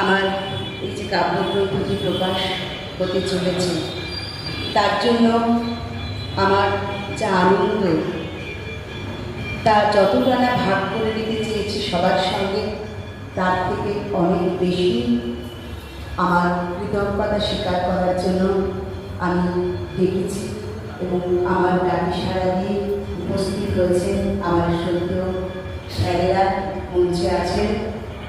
আমার এই যে কাব্যগ্রন্থটি প্রকাশ হতে চলেছে, তার জন্য আমার যা আনন্দ, তা যতটা না ভাগ করে নিতে চেয়েছি সবার সঙ্গে, তার থেকে অনেক বেশি আমার কৃতজ্ঞতা স্বীকার করার জন্য আমি দেখেছি এবং আমার ডাকি সারা দিয়ে উপস্থিত রয়েছেন আমার সত্য স্যারেরা মঞ্চে আছেন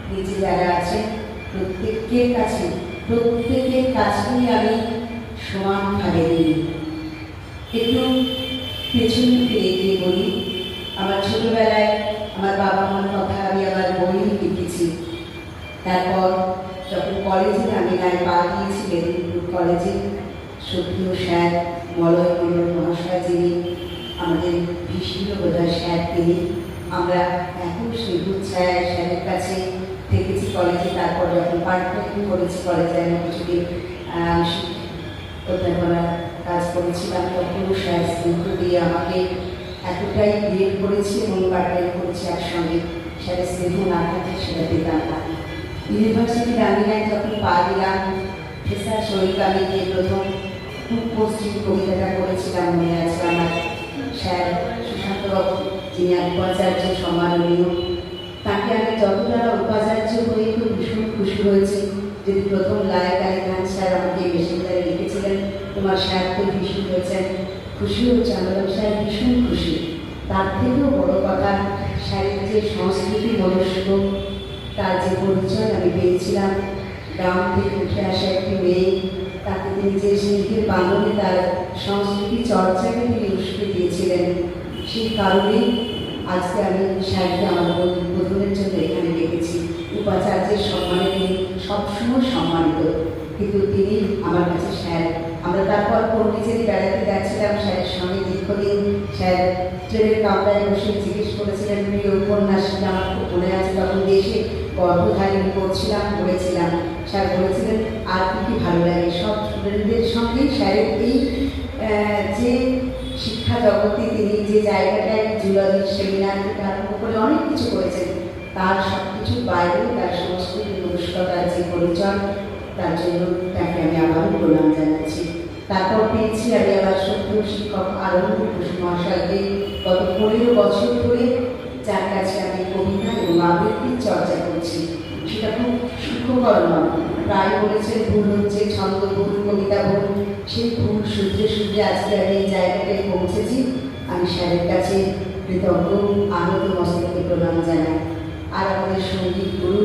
নিচে যারা আছেন প্রত্যেকের কাছে, প্রত্যেকের কাছেই আমি সমানভাবে দিই একটু পেছন ফিরে গিয়ে বলি, আমার ছোটোবেলায় আমার বাবা মার কথা আমি আমার বই লিখেছি। তারপর যখন কলেজে আমি নাই পা দিয়েছি মেদিনীপুর কলেজে সত্যিও স্যার মলয় মন্ডল মহাশয় যিনি আমাদের ভীষণ বোধহয় স্যার, তিনি আমরা এখন সেগুলো স্যার স্যারের কাছে কলেজে, তারপর যখন পার্ট টাইম করেছি কলেজে, আমি কিছুদিন অধ্যাপনার কাজ করেছিলাম তখনও স্যার দিয়ে আমাকে এতটাই বিয়ে করেছি এবং পার্ট টাইম করেছি একসঙ্গে স্যারের স্নেহ না থাকলে সেটা পেতাম না। ইউনিভার্সিটি রানিয়ায় যখন পা দিলাম, ফেসার শরীর আমি গিয়ে প্রথম খুব পশ্চিম কবিতাটা করেছিলাম, মনে আছে আমার স্যার সুশান্তবাবু যিনি উপাচার্য সম্মাননীয় তাকে আমি যতটা উপাচার্য হয়েছি। যদি প্রথম লায়ক আলী খান স্যার আমাকে বেশিরভাগ লিখেছিলেন তোমার স্যার তো ভীষণ হয়েছেন। খুশি হচ্ছে আমরা স্যার ভীষণ খুশি। তার থেকেও বড় কথা যে সংস্কৃতি মনস্ক তার যে পরিচয় আমি পেয়েছিলাম। গ্রাম থেকে উঠে আসা একটি মেয়ে, তাকে তিনি যে শিল্পের বাঙালি তার সংস্কৃতি চর্চাকে তিনি উস্কে দিয়েছিলেন, সেই কারণেই আজকে আমি স্যারকে আমার বোধনের জন্য এখানে ডেকেছি উপাচার্যের সম্মানে সবসময় সম্মানিত। কিন্তু তিনি আমার কাছে স্যার, আমরা তারপর পণ্ডিচেরি বেড়াতে যাচ্ছিলাম স্যারের সঙ্গে দীর্ঘদিন স্যার ট্রেনের কামরায় বসে জিজ্ঞেস করেছিলেন, প্রিয় উপন্যাসটা আমার খুব মনে আছে? তখন দেশে গর্ভধারিণী করছিলাম, বলেছিলাম। স্যার বলেছিলেন, আর কি কি ভালো লাগে? সব স্টুডেন্টদের সঙ্গেই স্যারের এই যে শিক্ষা জগতে তিনি যে জায়গাটায় জুলজির সেমিনার থেকে আরম্ভ করে অনেক কিছু করেছেন তার সব কিছুর বাইরেও তার সংস্কৃতি মনুষ্যতার যে পরিচয়, তার জন্য তাকে আমি আবারও প্রণাম জানাচ্ছি। তারপর পেয়েছি আমি আবার সত্য শিক্ষক আনন্দ মহাশয়কে। গত পনেরো বছর ধরে যার কাছে আমি কবিতা এবং আবৃত্তির চর্চা করছি। সেটা খুব সুখকর নয়। প্রায় বলেছে, ভুল হচ্ছে, ছন্দ, ভুল, কবিতা, ভুল। সেই ভুল সূত্রে সূর্যে আজকে আমি এই জায়গাটায় পৌঁছেছি। আমি স্যারের কাছে কৃতজ্ঞ, আনন্দ মস্তকে প্রণাম জানাই। আর আমাদের সংগীত গুরু